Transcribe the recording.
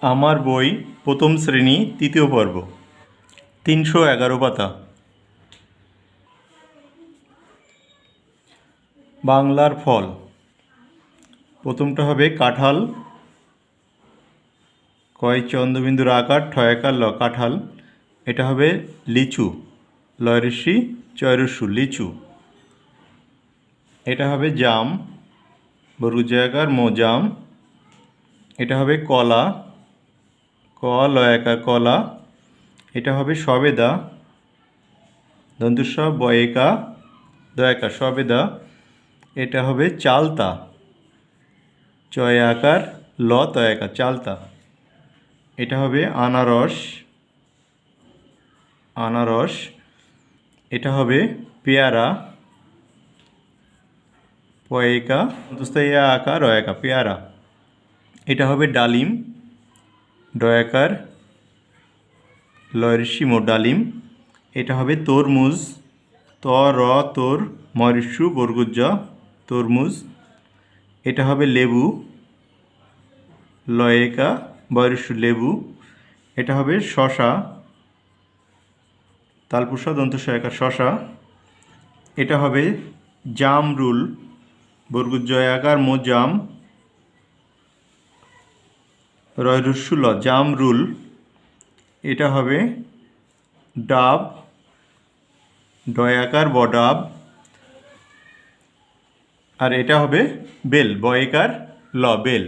আমার বই প্রথম শ্রেণি, তৃতীয় পর্ব। তিনশো এগারো পাতা। বাংলার ফল। প্রথমটা হবে কাঁঠাল। কয় চন্দ্রবিন্দুর আকার ঠয়াকার ল, কাঁঠাল। এটা হবে লিচু। লয়ঋষি চয়রসু লিচু। এটা হবে জাম। বরুজাকার মো জাম এটা হবে কলা। ক, ল, একা কলা এটা হবে সবেদা। দন্তুস্ব বয়েকা দয়াকা সবেদা। এটা হবে চালতা। চয় আকার, ল তয়াকা চালতা। এটা হবে আনারস। আনারস। এটা হবে পেয়ারা। পয়েকা দোস্তাইয়া আকার রয়াকা পেয়ারা। এটা হবে ডালিম। ডয়াকার লয়রিসিমো ডালিম। এটা হবে তরমুজ, ত, র, তোর মরিসু বরগুজ্জ, তরমুজ। এটা হবে লেবু, লয়েকা বরিসু লেবু। এটা হবে শশা, তালপুষা দন্তসহায়কার শশা। এটা হবে জামরুল বর্গুজয়াকার মো জাম রুল জামরুল এটা হবে ডাব ডয়াকার ব ডাব আর এটা হবে বেল, বয়েকার ল, বেল।